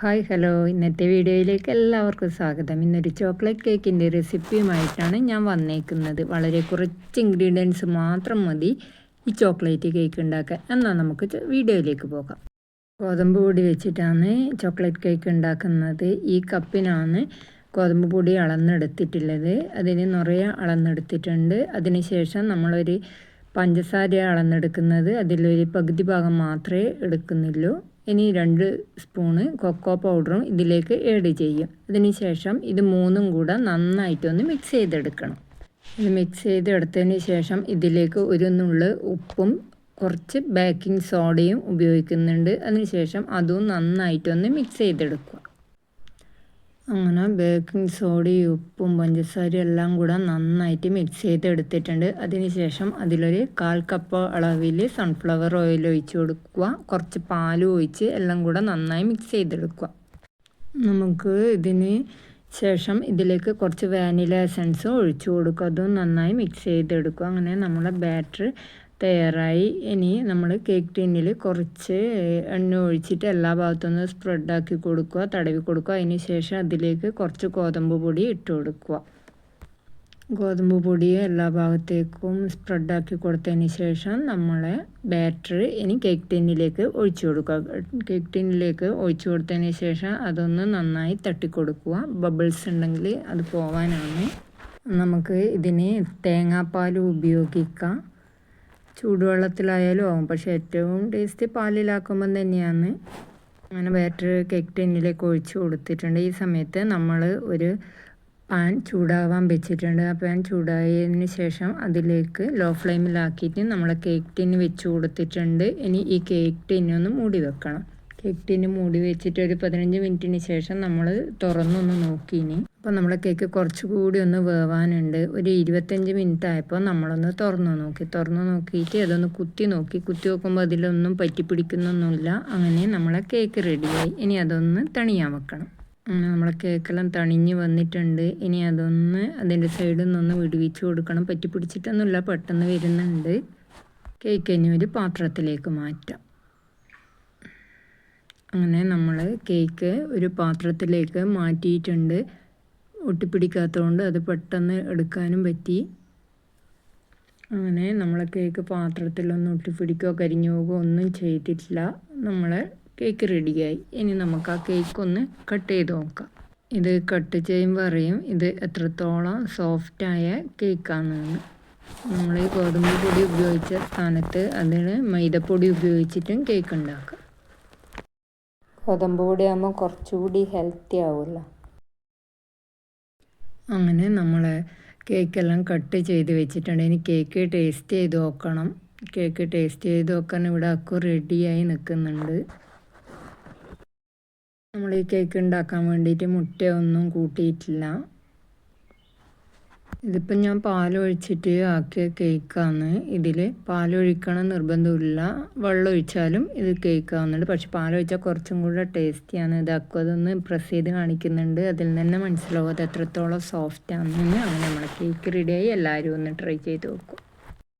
Hi hello. ഇന്നത്തെ വീഡിയോയിലേക്ക് എല്ലാവർക്കും സ്വാഗതം. ഇന്നൊരു ചോക്ലേറ്റ് കേക്കിന്റെ റെസിപ്പിയുമായിട്ടാണ് ഞാൻ വന്നേക്കുന്നത്. വളരെ കുറച്ച് ഇൻഗ്രീഡിയൻസ് മാത്രം മതി ഈ ചോക്ലേറ്റ് കേക്ക് ഉണ്ടാക്കാൻ. എന്നാൽ നമുക്ക് വീഡിയോയിലേക്ക് പോകാം. ഗോതമ്പ് പൊടി വെച്ചിട്ടാണ് ചോക്ലേറ്റ് കേക്ക് ഉണ്ടാക്കുന്നത്. ഈ കപ്പിനാണ് ഗോതമ്പ് പൊടി അളന്നെടുത്തിട്ടുള്ളത്. അതിന് നിറയെ അളന്നെടുത്തിട്ടുണ്ട്. അതിനുശേഷം നമ്മളൊരു പഞ്ചസാര അളന്നെടുക്കുന്നത്. അതിലൊരു പകുതി ഭാഗം മാത്രമേ എടുക്കുന്നുള്ളൂ. ഇനി രണ്ട് സ്പൂണ് കൊക്കോ പൗഡറും ഇതിലേക്ക് ഏഡ് ചെയ്യും. അതിനുശേഷം ഇത് മൂന്നും കൂടെ നന്നായിട്ടൊന്ന് മിക്സ് ചെയ്തെടുക്കണം. ഇത് മിക്സ് ചെയ്തെടുത്തതിന് ശേഷം ഇതിലേക്ക് ഒരു നുള്ള് ഉപ്പും കുറച്ച് ബേക്കിംഗ് സോഡയും ഉപയോഗിക്കുന്നുണ്ട്. അതിനുശേഷം അതും നന്നായിട്ടൊന്ന് മിക്സ് ചെയ്തെടുക്കുക. അങ്ങനെ ബേക്കിംഗ് സോഡയും ഉപ്പും പഞ്ചസാരയും എല്ലാം കൂടെ നന്നായിട്ട് മിക്സ് ചെയ്തെടുത്തിട്ടുണ്ട്. അതിനുശേഷം അതിലൊരു കാൽ കപ്പ് അളവിൽ സൺഫ്ലവർ ഓയിൽ ഒഴിച്ച് കൊടുക്കുക. കുറച്ച് പാലും ഒഴിച്ച് എല്ലാം കൂടെ നന്നായി മിക്സ് ചെയ്തെടുക്കുക. നമുക്ക് ഇതിന് ശേഷം ഇതിലേക്ക് കുറച്ച് വാനില എസൻസ് ഒഴിച്ചു കൊടുക്കുക. അതും നന്നായി മിക്സ് ചെയ്തെടുക്കുക. അങ്ങനെ നമ്മുടെ ബാറ്റർ തയ്യാറായി. ഇനി നമ്മൾ കേക്ക് ടിന്നിൽ കുറച്ച് എണ്ണ ഒഴിച്ചിട്ട് എല്ലാ ഭാഗത്തുനിന്ന് സ്പ്രെഡാക്കി കൊടുക്കുക തടവി കൊടുക്കുക. അതിന് ശേഷം അതിലേക്ക് കുറച്ച് ഗോതമ്പ് പൊടി ഇട്ട് കൊടുക്കുക. ഗോതമ്പ് പൊടി എല്ലാ ഭാഗത്തേക്കും സ്പ്രെഡാക്കി കൊടുത്തതിന് ശേഷം നമ്മളെ ബാറ്റർ ഇനി കേക്ക് ടിന്നിലേക്ക് ഒഴിച്ചു കൊടുക്കുക. കേക്ക് ടിന്നിലേക്ക് ഒഴിച്ചു കൊടുത്തതിന് ശേഷം അതൊന്ന് നന്നായി തട്ടിക്കൊടുക്കുക. ബബിൾസ് ഉണ്ടെങ്കിൽ അത് പോവാനാണ്. നമുക്ക് ഇതിന് തേങ്ങാപ്പാൽ ഉപയോഗിക്കാം. ചൂടുവെള്ളത്തിലായാലും ആവും. പക്ഷേ ഏറ്റവും ടേസ്റ്റ് പാലിലാക്കുമ്പം തന്നെയാണ്. അങ്ങനെ ബാറ്റർ കേക്ക് ടിന്നിലേക്ക് ഒഴിച്ച് കൊടുത്തിട്ടുണ്ട്. ഈ സമയത്ത് നമ്മൾ ഒരു പാൻ ചൂടാവാൻ വെച്ചിട്ടുണ്ട്. ആ പാൻ ചൂടായതിന് ശേഷം അതിലേക്ക് ലോ ഫ്ലെയിമിലാക്കിയിട്ട് നമ്മൾ കേക്ക് ടിന്ന് വെച്ച് കൊടുത്തിട്ടുണ്ട്. ഇനി ഈ കേക്ക് ടിന്നൊന്ന് മൂടി വെക്കണം. കേക്ക് ടിന്ന് മൂടി വെച്ചിട്ട് ഒരു പതിനഞ്ച് മിനിറ്റിന് ശേഷം നമ്മൾ തുറന്നൊന്ന് നോക്കിയിനി അപ്പോൾ നമ്മുടെ കേക്ക് കുറച്ചുകൂടി ഒന്ന് വേവാനുണ്ട്. ഒരു ഇരുപത്തഞ്ച് മിനിറ്റ് ആയപ്പോൾ നമ്മളൊന്ന് തുറന്നു നോക്കി. തുറന്നു നോക്കിയിട്ട് അതൊന്ന് കുത്തി നോക്കി. കുത്തി നോക്കുമ്പോൾ അതിലൊന്നും പറ്റി പിടിക്കുന്നൊന്നുമില്ല അങ്ങനെ നമ്മളെ കേക്ക് റെഡിയായി. ഇനി അതൊന്ന് തണിയാൻ വെക്കണം. അങ്ങനെ നമ്മളെ കേക്കെല്ലാം തണിഞ്ഞ് വന്നിട്ടുണ്ട്. ഇനി അതൊന്ന് അതിന്റെ സൈഡിൽ നിന്നൊന്ന് വിടുവിച്ച് കൊടുക്കണം. പറ്റി പിടിച്ചിട്ടൊന്നുമില്ല പെട്ടെന്ന് വരുന്നുണ്ട്. കേക്ക് ഇനി ഒരു പാത്രത്തിലേക്ക് മാറ്റാം. അങ്ങനെ നമ്മൾ കേക്ക് ഒരു പാത്രത്തിലേക്ക് മാറ്റിയിട്ടുണ്ട്. ഒട്ടിപ്പിടിക്കാത്തതുകൊണ്ട് അത് പെട്ടെന്ന് എടുക്കാനും പറ്റി. അങ്ങനെ നമ്മളെ കേക്ക് പാത്രത്തിലൊന്നും ഒട്ടിപ്പിടിക്കുകയോ കരിഞ്ഞു പോകുകയോ ഒന്നും ചെയ്തിട്ടില്ല. നമ്മളെ കേക്ക് റെഡിയായി. ഇനി നമുക്ക് ആ കേക്ക് ഒന്ന് കട്ട് ചെയ്ത് നോക്കാം. ഇത് കട്ട് ചെയ്യുമ്പോൾ അറിയും ഇത് എത്രത്തോളം സോഫ്റ്റായ കേക്കാണെന്ന്. നമ്മൾ ഈ ഗോതമ്പ് പൊടി ഉപയോഗിച്ച സ്ഥാനത്ത് അതിന് മൈദപ്പൊടി ഉപയോഗിച്ചിട്ടും കേക്ക് ഉണ്ടാക്കാം. ഗോതമ്പ് പൊടി ആകുമ്പോൾ കുറച്ചുകൂടി ഹെൽത്തി ആവുമല്ലോ. അങ്ങനെ നമ്മൾ കേക്കെല്ലാം കട്ട് ചെയ്ത് വെച്ചിട്ടുണ്ട്. ഇനി കേക്ക് ടേസ്റ്റ് ചെയ്ത് നോക്കണം. കേക്ക് ടേസ്റ്റ് ചെയ്ത് നോക്കാൻ ഇവിടെ അക്കു റെഡിയായി നിൽക്കുന്നുണ്ട്. നമ്മൾ ഈ കേക്ക് ഉണ്ടാക്കാൻ വേണ്ടിയിട്ട് മുട്ടയൊന്നും കൂട്ടിയിട്ടില്ല. ഇതിപ്പം ഞാൻ പാലൊഴിച്ചിട്ട് ആക്കിയ കേക്കാണ്. ഇതിൽ പാലൊഴിക്കണം നിർബന്ധമില്ല വെള്ളം ഒഴിച്ചാലും ഇത് കേക്കാവുന്നുണ്ട്. പക്ഷെ പാലൊഴിച്ചാൽ കുറച്ചും കൂടെ ടേസ്റ്റിയാണ്. ഇതാക്കുക അതൊന്ന് പ്രസ് ചെയ്ത് കാണിക്കുന്നുണ്ട്. അതിൽ തന്നെ മനസ്സിലാവും അത് എത്രത്തോളം സോഫ്റ്റാണെന്ന്. അങ്ങനെ നമ്മുടെ കേക്ക് റെഡിയായി എല്ലാവരും ഒന്ന് ട്രൈ ചെയ്ത് നോക്കും.